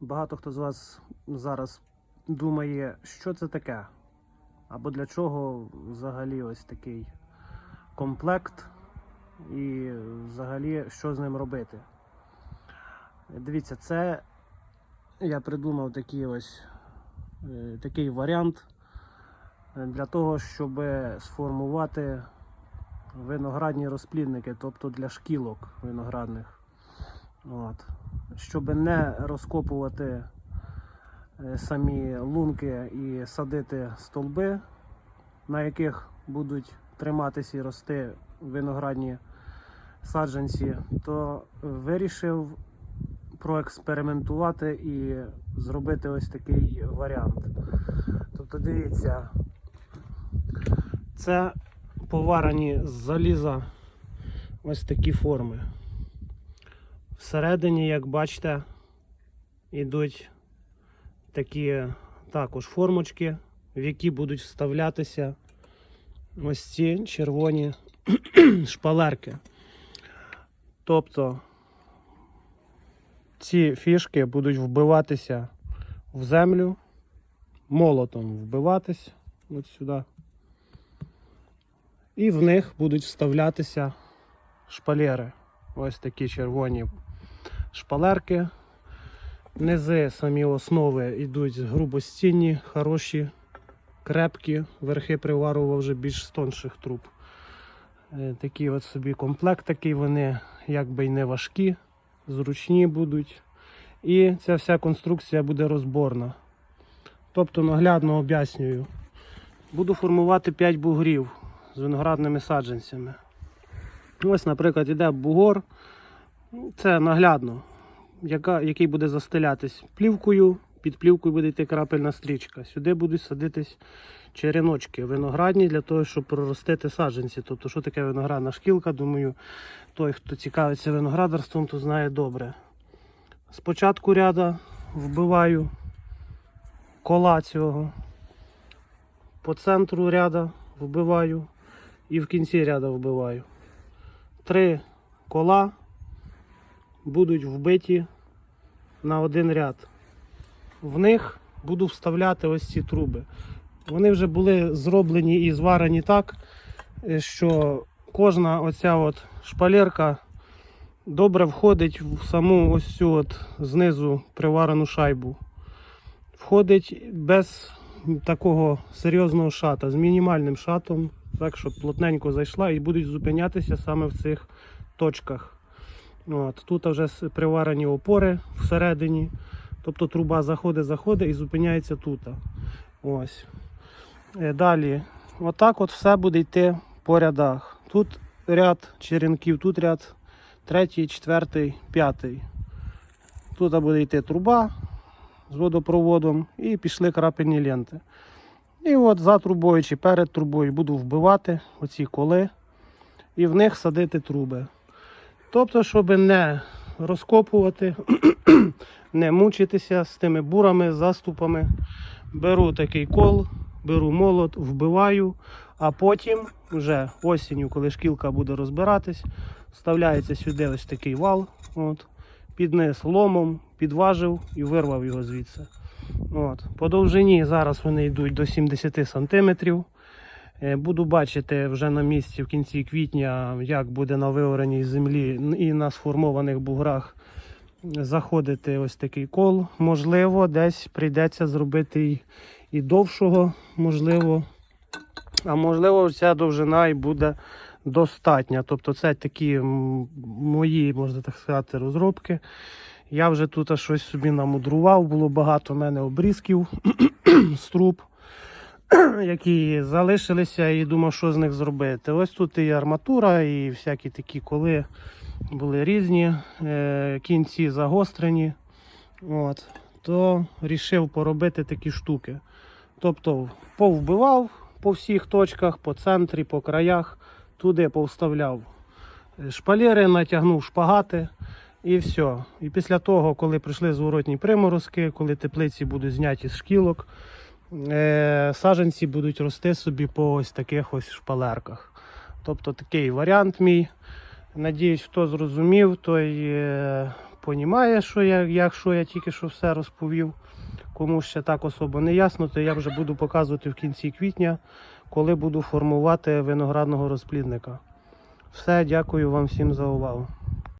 Багато хто з вас зараз думає, що це таке, або для чого взагалі ось такий комплект, і взагалі що з ним робити. Дивіться, це я придумав такий ось е, такий варіант для того, щоб сформувати виноградні розплідники, тобто для шкілок виноградних. От. Щоб не розкопувати е, самі лунки і садити столби, на яких будуть триматися і рости виноградні саджанці, то вирішив проекспериментувати і зробити ось такий варіант. Тобто, дивіться, це поварені з заліза ось такі форми. Всередині, як бачите, йдуть такі також формочки, в які будуть вставлятися ось ці червоні шпалерки. Тобто ці фішки будуть вбиватися в землю, молотом вбиватись от сюди. І в них будуть вставлятися шпалери. Ось такі червоні шпалерки. Низи самі основи йдуть грубостінні, хороші, крепкі, верхи приварував вже більш з тонших труб. Е, Такий от собі комплект, такий вони якби й не важкі, зручні будуть. І ця вся конструкція буде розборна. Тобто наглядно об'яснюю. Буду формувати 5 бугрів з виноградними саджанцями. Ось, наприклад, іде бугор. Це наглядно, яка, який буде застелятись плівкою. Під плівкою буде йти крапельна стрічка. Сюди будуть садитись череночки виноградні для того, щоб проростити саджанці. Тобто, що таке виноградна шкілка, думаю, той, хто цікавиться виноградарством, то знає добре. Спочатку ряда вбиваю кола цього. По центру ряда вбиваю і в кінці ряда вбиваю. Три кола будуть вбиті на один ряд. В них буду вставляти ось ці труби. Вони вже були зроблені і зварені так, е, що кожна оця от шпалерка добре входить в саму ось цю от знизу приварену шайбу. Входить без такого серйозного шата, з мінімальним шатом, так, щоб плотненько зайшла і будуть зупинятися саме в цих точках. От, тут вже приварені опори всередині. Тобто труба заходить, заходить і зупиняється тут. Ось. Е, Далі, отак от все буде йти по рядах. Тут ряд черенків, тут ряд третій, четвертий, п'ятий. Тут буде йти труба з водопроводом і пішли крапельні ленти. І от за трубою чи перед трубою буду вбивати оці коли і в них садити труби. Тобто, щоб не розкопувати, не мучитися з тими бурами, заступами, беру такий кол, беру молот, вбиваю, а потім вже осінню, коли шкілка буде розбиратись, вставляється сюди ось такий вал, от, піднес ломом, підважив і вирвав його звідси. От. По довжині зараз вони йдуть до 70 сантиметрів. Е, Буду бачити вже на місці в кінці квітня, як буде на виораній землі і на сформованих буграх заходити ось такий кол. Можливо, десь прийдеться зробити і довшого, можливо. А можливо, ця довжина і буде достатня. Тобто, це такі мої, можна так сказати, розробки. Я вже тут щось собі намудрував, було багато в мене обрізків з труб які залишилися і думав, що з них зробити. Ось тут і арматура, і всякі такі коли були різні, е, кінці загострені. От, то рішив поробити такі штуки. Тобто повбивав по всіх точках, по центрі, по краях, туди повставляв шпалери, натягнув шпагати. І все. І після того, коли прийшли зворотні приморозки, коли теплиці будуть зняті з шкілок, е, саджанці будуть рости собі по ось таких ось шпалерках. Тобто такий варіант мій. Надіюсь, хто зрозумів, той е, понімає, що я, якщо я тільки що все розповів. Кому ще так особо не ясно, то я вже буду показувати в кінці квітня, коли буду формувати виноградного розплідника. Все, дякую вам всім за увагу.